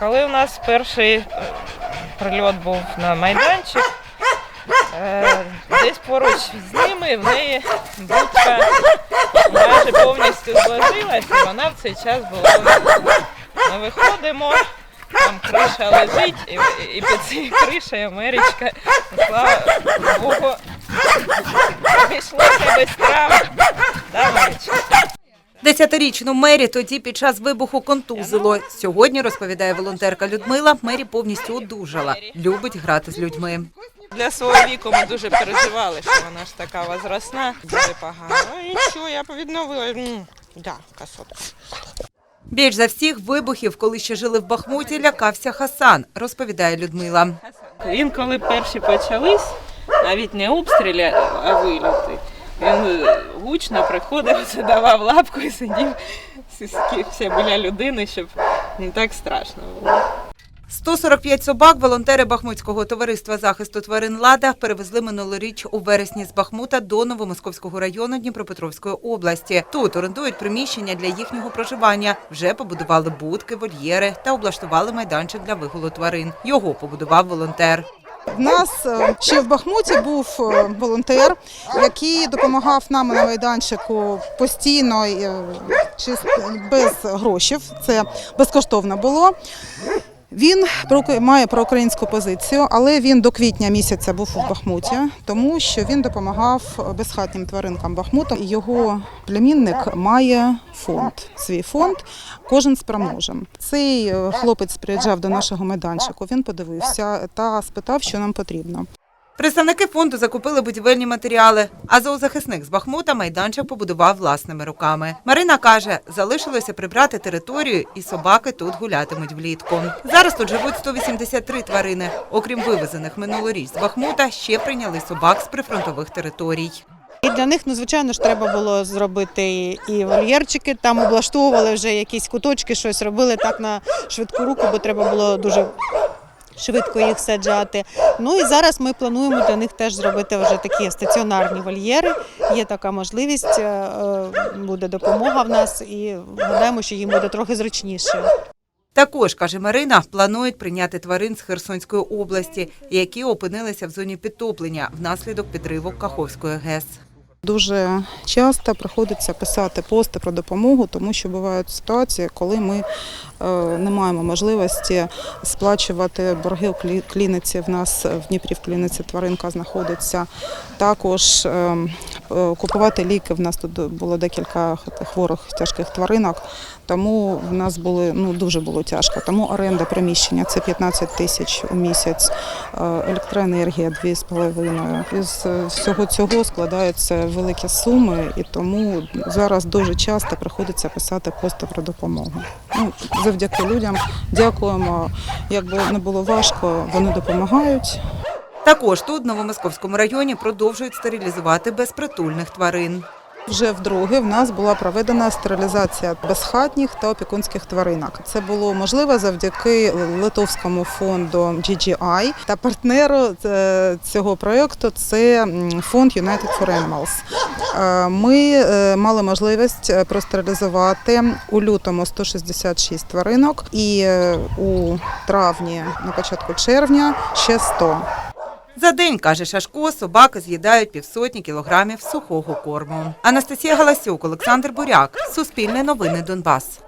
Коли у нас перший е, прильот був на майданчик, е, десь поруч з ними в неї будка майже повністю зложилась, і вона в цей час була. Ми виходимо, там криша лежить, і, і під цією кришею Мерічка, слава Богу, обійшлося без травм. Десятирічну Мері тоді під час вибуху контузило. Сьогодні, розповідає волонтерка Людмила, Мері повністю одужала. Любить грати з людьми. Для свого віку ми дуже переживали, що вона ж така возрастна, дуже погано. Ну і нічого, я відновила. М, Да, красотка. Більш за всіх вибухів, коли ще жили в Бахмуті, лякався Хасан, розповідає Людмила. Він коли перші почались, навіть не обстріли, а виліти. Він е, гучно приходив, задавав лапку і сидів скіпся біля людини, щоб не так страшно було. 145 собак волонтери Бахмутського товариства захисту тварин Лада перевезли минулоріч у вересні з Бахмута до Новомосковського району Дніпропетровської області. Тут орендують приміщення для їхнього проживання. Вже побудували будки, вольєри та облаштували майданчик для вигулу тварин. Його побудував волонтер. В нас е, ще в Бахмуті був е, волонтер, який допомагав нам на майданчику постійно е, без грошей. Це безкоштовно було. Він має проукраїнську позицію, але він до квітня місяця був у Бахмуті, тому що він допомагав безхатнім тваринкам Бахмута. Його племінник має фонд, свій фонд, кожен спроможем. Цей е, хлопець приїжджав до нашого майданчику. Він подивився та спитав, що нам потрібно. Представники фонду закупили будівельні матеріали, а зоозахисник з Бахмута майданчик побудував власними руками. Марина каже, залишилося прибрати територію, і собаки тут гулятимуть влітку. Зараз тут живуть 183 тварини. Окрім вивезених минулоріч з Бахмута, ще прийняли собак з прифронтових територій. І для них, ну звичайно ж, треба було зробити і вольєрчики. Там облаштовували вже якісь куточки, щось робили так на швидку руку, бо треба було дуже швидко їх саджати. Ну і зараз ми плануємо для них теж зробити вже такі стаціонарні вольєри. Є така можливість, е, е, буде допомога в нас, і гадаємо, що їм буде трохи зручніше. Також, каже Марина, планують прийняти тварин з Херсонської області, які опинилися в зоні підтоплення внаслідок підриву Каховської ГЕС. Дуже часто приходиться писати пости про допомогу, тому що бувають ситуації, коли ми е, не маємо можливості сплачувати борги клі- клініці. В нас в Дніпрі в клініці тваринка знаходиться. Також е, е, купувати ліки. В нас тут було декілька хворих тяжких тваринок, тому в нас були ну дуже було тяжко. Тому оренда приміщення це 15 тисяч у місяць, е, електроенергія 2,5. Із е, всього цього складаються великі суми, і тому зараз дуже часто приходиться писати пости про допомогу. Ну, завдяки людям дякуємо. Якби не було важко, вони допомагають. Також тут, в Новомосковському районі, продовжують стерилізувати безпритульних тварин. Вже вдруге в нас була проведена стерилізація безхатніх та опікунських тваринок. Це було можливо завдяки литовському фонду GGI та партнеру е, цього проєкту це фонд United for Animals. Е, Ми е, мали можливість простерилізувати у лютому 166 тваринок і у травні, на початку червня, ще 100. За день, каже Шашко, собаки з'їдають півсотні кілограмів сухого корму. Анастасія Галасюк, Олександр Буряк. Суспільне новини Донбас.